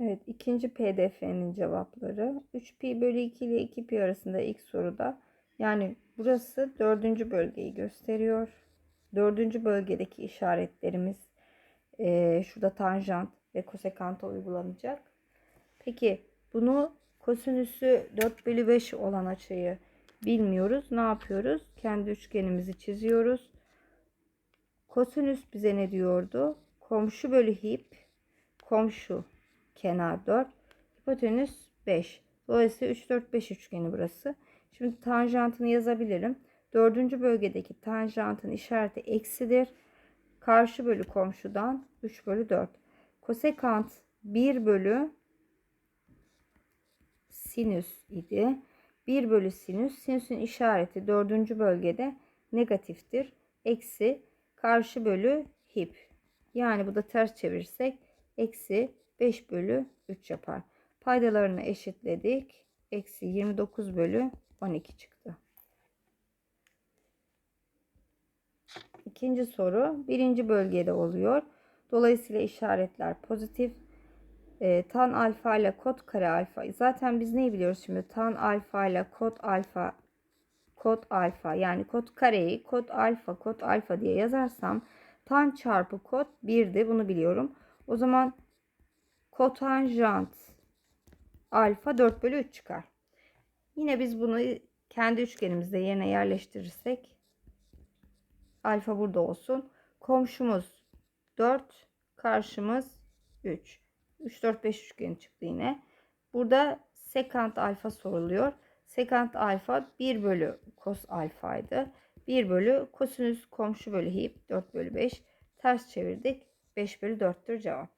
Evet ikinci pdf'nin cevapları 3pi bölü 2 ile 2pi arasında ilk soruda yani burası dördüncü bölgeyi gösteriyor. Dördüncü bölgedeki işaretlerimiz eee, şurada tanjant ve kosekanta uygulanacak. Peki bunu kosinüsü 4 bölü 5 olan açıyı bilmiyoruz. Ne yapıyoruz? Kendi üçgenimizi çiziyoruz. Kosinüs bize ne diyordu? Komşu bölü hip, komşu kenar 4, hipotenüs 5. Dolayısıyla 3, 4, 5 üçgeni burası. Şimdi tanjantını yazabilirim. Dördüncü bölgedeki tanjantın işareti eksidir. Karşı bölü komşudan 3 bölü 4. Kosekant 1 bölü sinüs idi. 1 bölü sinüs. Sinüsün işareti dördüncü bölgede negatiftir. Eksi karşı bölü hip. Yani bu da ters çevirirsek eksi 5 bölü 3 yapar. Paydalarını eşitledik. Eksi 29 bölü 12 çıktı. İkinci soru birinci bölgede oluyor. Dolayısıyla işaretler pozitif. E, tan alfa ile kod kare alfa. Zaten biz neyi biliyoruz şimdi? Tan alfa ile kod alfa kod alfa yani kod kareyi kod alfa kod alfa diye yazarsam tan çarpı kod 1'di bunu biliyorum. O zaman kotanjant alfa 4 bölü 3 çıkar. Yine biz bunu kendi üçgenimizde yerine yerleştirirsek alfa burada olsun. Komşumuz 4, karşımız 3. 3, 4, 5 üçgeni çıktı yine. Burada sekant alfa soruluyor. Sekant alfa 1 bölü kos alfaydı. 1 bölü kosinüs komşu bölü hip 4 bölü 5. Ters çevirdik. 5 bölü 4'tür cevap.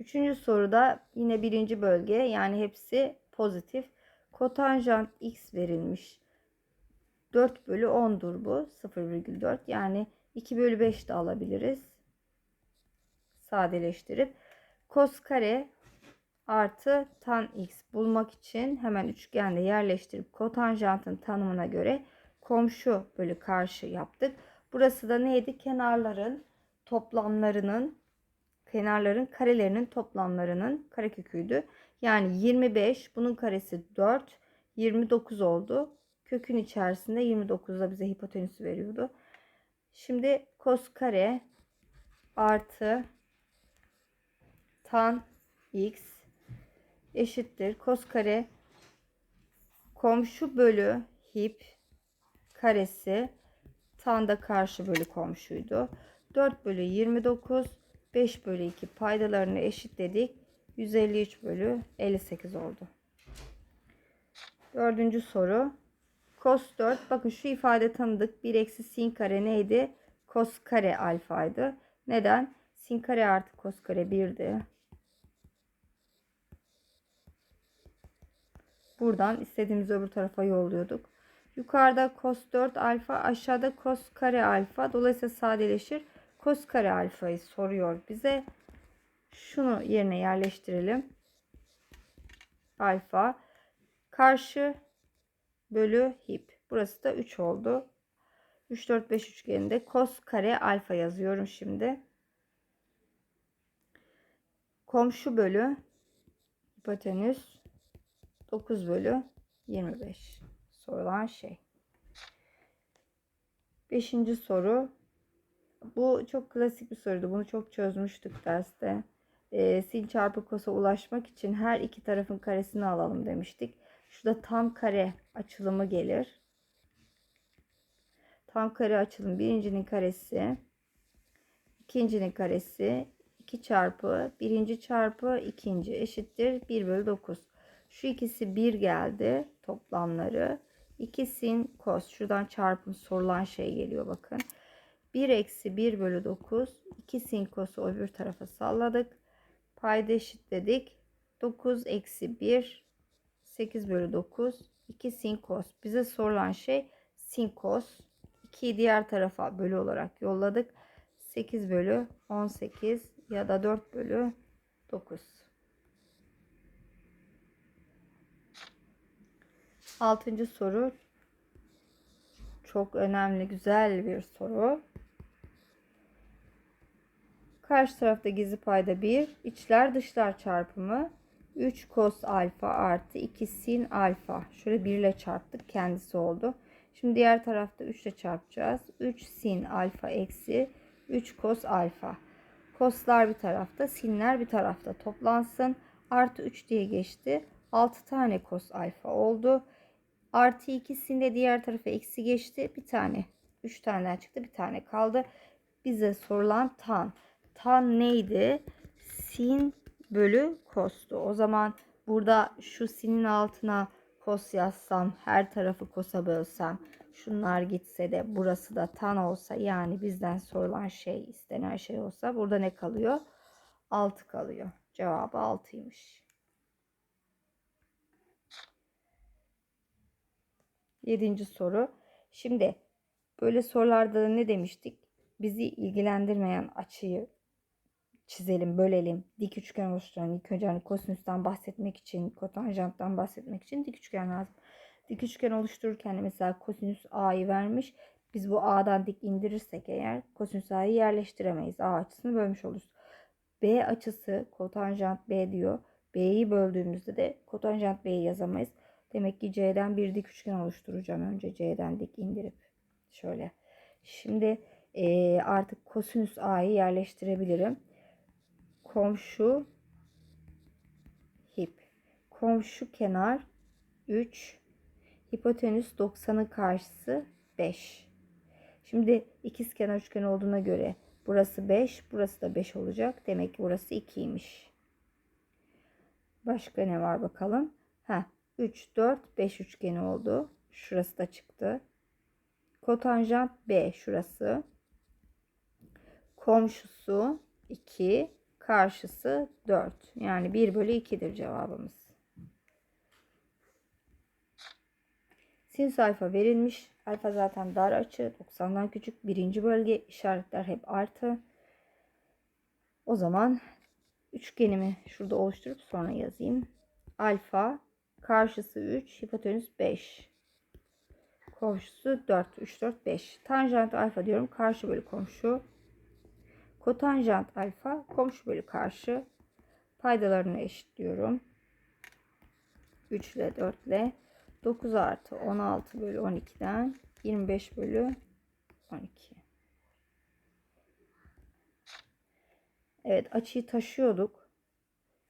Üçüncü soruda yine birinci bölge yani hepsi pozitif. Kotanjant x verilmiş. 4 bölü 10'dur bu. 0,4 yani 2 bölü 5 de alabiliriz. Sadeleştirip kos kare artı tan x bulmak için hemen üçgende yerleştirip kotanjantın tanımına göre komşu bölü karşı yaptık. Burası da neydi? Kenarların toplamlarının kenarların karelerinin toplamlarının kareköküydü. Yani 25 bunun karesi 4 29 oldu. Kökün içerisinde 29'da bize hipotenüsü veriyordu. Şimdi kos kare artı tan x eşittir. Kos kare komşu bölü hip karesi tan da karşı bölü komşuydu. 4 bölü 29 5 bölü 2 paydalarını eşitledik. 153 bölü 58 oldu. Dördüncü soru. Cos 4. Bakın şu ifade tanıdık. 1 eksi sin kare neydi? Cos kare alfaydı. Neden? Sin kare artı cos kare 1'di. Buradan istediğimiz öbür tarafa yolluyorduk. Yukarıda cos 4 alfa aşağıda cos kare alfa. Dolayısıyla sadeleşir. Cos kare alfayı soruyor bize. Şunu yerine yerleştirelim. Alfa karşı bölü hip. Burası da 3 oldu. 3 4 5 üçgeninde cos kare alfa yazıyorum şimdi. Komşu bölü hipotenüs 9 bölü 25 sorulan şey. Beşinci soru. Bu çok klasik bir soruydu. Bunu çok çözmüştük derste. E, sin çarpı kosa ulaşmak için her iki tarafın karesini alalım demiştik. Şurada tam kare açılımı gelir. Tam kare açılım birincinin karesi, ikincinin karesi 2 çarpı birinci çarpı ikinci eşittir 1 bölü 9. Şu ikisi 1 geldi toplamları. 2 sin kos. Şuradan çarpım sorulan şey geliyor bakın. 1 eksi 1 bölü 9. 2 sin kosu öbür tarafa salladık. Payda eşitledik. 9 eksi 1 8 bölü 9. 2 sin kos. Bize sorulan şey sin kos. 2'yi diğer tarafa bölü olarak yolladık. 8 bölü 18 ya da 4 bölü 9. Altıncı soru çok önemli güzel bir soru. Karşı tarafta gizli payda 1. içler dışlar çarpımı 3 cos alfa artı 2 sin alfa. Şöyle 1 ile çarptık. Kendisi oldu. Şimdi diğer tarafta 3 ile çarpacağız. 3 sin alfa eksi 3 cos alfa. Coslar bir tarafta, sinler bir tarafta toplansın. Artı 3 diye geçti. 6 tane cos alfa oldu. Artı 2 sin de diğer tarafa eksi geçti. Bir tane. 3 tane çıktı. Bir tane kaldı. Bize sorulan tan. Tan neydi? Sin bölü kostu. O zaman burada şu sinin altına kos yazsam her tarafı kosa bölsem şunlar gitse de burası da tan olsa yani bizden sorulan şey istenen şey olsa burada ne kalıyor? 6 kalıyor. Cevabı 6'ymış. Yedinci soru. Şimdi böyle sorularda da ne demiştik? Bizi ilgilendirmeyen açıyı çizelim, bölelim. Dik üçgen oluşturan ilk önce hani kosinüsten bahsetmek için, kotanjanttan bahsetmek için dik üçgen lazım. Dik üçgen oluştururken mesela kosinüs a'yı vermiş. Biz bu a'dan dik indirirsek eğer kosinüs a'yı yerleştiremeyiz. a açısını bölmüş oluruz. b açısı kotanjant b diyor. b'yi böldüğümüzde de kotanjant b'yi yazamayız. Demek ki c'den bir dik üçgen oluşturacağım. Önce c'den dik indirip şöyle. Şimdi e, artık kosinüs a'yı yerleştirebilirim komşu hip. Komşu kenar 3. Hipotenüs 90'ın karşısı 5. Şimdi ikiz kenar üçgen olduğuna göre burası 5, burası da 5 olacak. Demek ki burası 2'ymiş. Başka ne var bakalım? Ha, 3, 4, 5 üçgeni oldu. Şurası da çıktı. Kotanjant B şurası. Komşusu 2, karşısı 4. Yani 1 bölü 2'dir cevabımız. Sin alfa verilmiş. Alfa zaten dar açı. 90'dan küçük. Birinci bölge işaretler hep artı. O zaman üçgenimi şurada oluşturup sonra yazayım. Alfa karşısı 3. Hipotenüs 5. Komşusu 4. 3, 4, 5. Tanjant alfa diyorum. Karşı bölü komşu. Kotanjant alfa komşu bölü karşı paydalarını eşitliyorum. 3 ile 4 ile 9 artı 16 bölü 12'den 25 bölü 12. Evet açıyı taşıyorduk.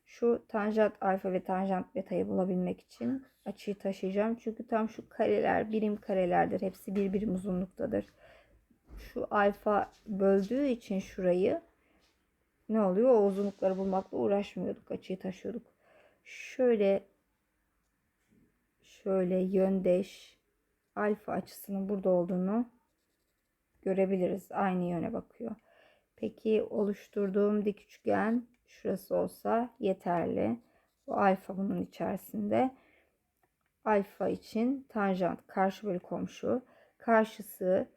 Şu tanjant alfa ve tanjant beta'yı bulabilmek için açıyı taşıyacağım. Çünkü tam şu kareler birim karelerdir. Hepsi bir birim uzunluktadır şu alfa böldüğü için şurayı ne oluyor? O uzunlukları bulmakla uğraşmıyorduk. Açıyı taşıyorduk. Şöyle şöyle yöndeş alfa açısının burada olduğunu görebiliriz. Aynı yöne bakıyor. Peki oluşturduğum dik üçgen şurası olsa yeterli. Bu alfa bunun içerisinde. Alfa için tanjant karşı bölü komşu. Karşısı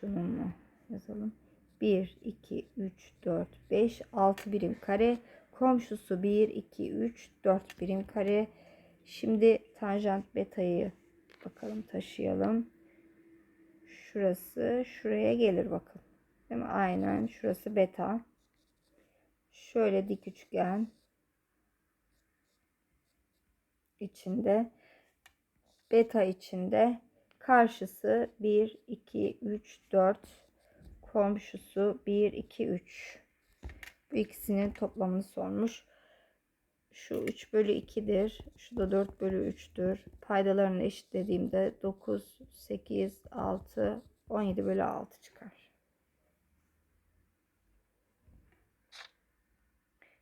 şununla yazalım. 1, 2, 3, 4, 5, 6 birim kare. Komşusu 1, 2, 3, 4 birim kare. Şimdi tanjant beta'yı bakalım taşıyalım. Şurası şuraya gelir bakın. Değil mi? Aynen şurası beta. Şöyle dik üçgen içinde beta içinde Karşısı 1, 2, 3, 4. Komşusu 1, 2, 3. Bu ikisinin toplamını sormuş. Şu 3 bölü 2'dir. Şu da 4 bölü 3'tür. Paydalarını eşitlediğimde 9, 8, 6, 17 bölü 6 çıkar.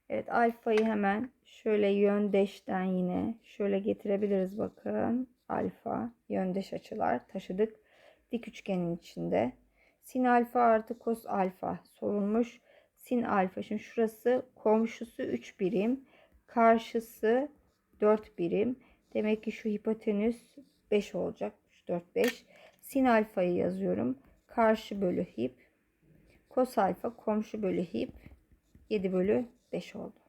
Evet alfayı hemen şöyle yöndeşten yine şöyle getirebiliriz bakın alfa yöndeş açılar taşıdık. Dik üçgenin içinde. Sin alfa artı kos alfa sorulmuş. Sin alfa şimdi şurası komşusu 3 birim. Karşısı 4 birim. Demek ki şu hipotenüs 5 olacak. 4 5. Sin alfayı yazıyorum. Karşı bölü hip. Kos alfa komşu bölü hip. 7 bölü 5 oldu.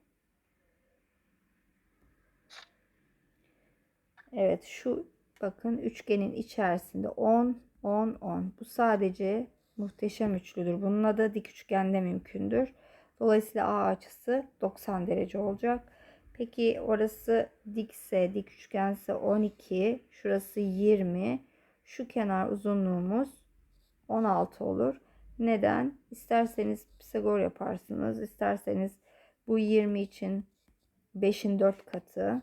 Evet şu bakın üçgenin içerisinde 10 10 10. Bu sadece muhteşem üçlüdür. Bunun adı dik üçgende mümkündür. Dolayısıyla A açısı 90 derece olacak. Peki orası dikse, dik üçgense 12, şurası 20. Şu kenar uzunluğumuz 16 olur. Neden? İsterseniz Pisagor yaparsınız. İsterseniz bu 20 için 5'in 4 katı,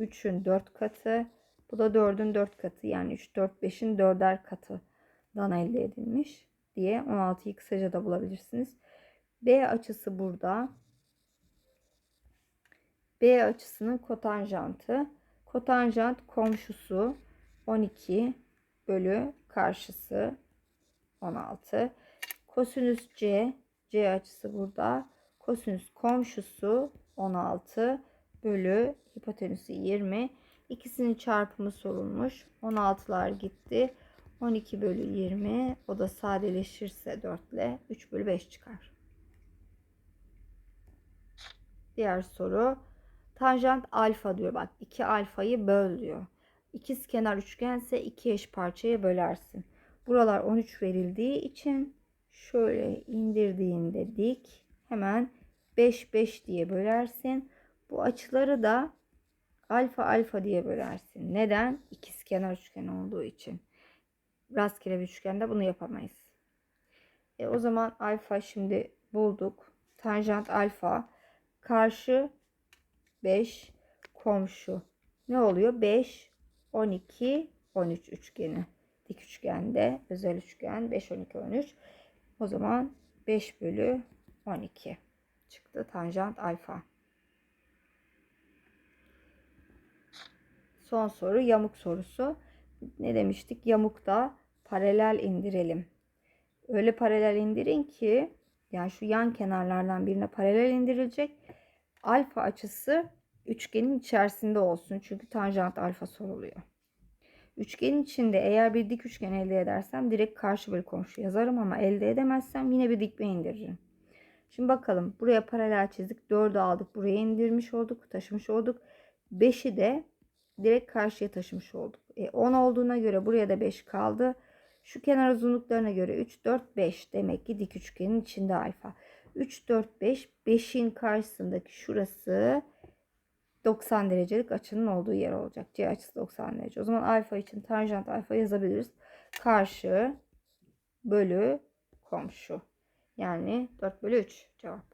3'ün 4 katı, bu da 4'ün 4 katı. Yani 3, 4, 5'in 4'er katıdan elde edilmiş diye 16'yı kısaca da bulabilirsiniz. B açısı burada. B açısının kotanjantı. Kotanjant komşusu 12 bölü karşısı 16. Kosinüs C, C açısı burada. Kosinüs komşusu 16 bölü hipotenüsü 20. İkisinin çarpımı sorulmuş. 16'lar gitti. 12 bölü 20 o da sadeleşirse 4 ile 3 bölü 5 çıkar. Diğer soru. Tanjant alfa diyor. Bak 2 alfayı böl diyor. İkiz kenar üçgense iki eş parçaya bölersin. Buralar 13 verildiği için şöyle indirdiğinde dik hemen 5 5 diye bölersin. Bu açıları da alfa alfa diye bölersin. Neden? İkiz kenar üçgen olduğu için. Rastgele bir üçgende bunu yapamayız. E, o zaman alfa şimdi bulduk. Tanjant alfa karşı 5 komşu. Ne oluyor? 5 12 13 üçgeni. Dik üçgende özel üçgen 5 12 13. O zaman 5 bölü 12 çıktı tanjant alfa. Son soru yamuk sorusu. Ne demiştik? Yamukta paralel indirelim. Öyle paralel indirin ki yani şu yan kenarlardan birine paralel indirilecek. Alfa açısı üçgenin içerisinde olsun. Çünkü tanjant alfa soruluyor. Üçgenin içinde eğer bir dik üçgen elde edersem direkt karşı bölü komşu yazarım ama elde edemezsem yine bir dikme indiririm. Şimdi bakalım buraya paralel çizdik. 4'ü aldık. Buraya indirmiş olduk. Taşımış olduk. 5'i de direkt karşıya taşımış olduk. E, 10 olduğuna göre buraya da 5 kaldı. Şu kenar uzunluklarına göre 3, 4, 5. Demek ki dik üçgenin içinde alfa. 3, 4, 5. 5'in karşısındaki şurası 90 derecelik açının olduğu yer olacak. C açısı 90 derece. O zaman alfa için tanjant alfa yazabiliriz. Karşı bölü komşu. Yani 4 bölü 3 cevap.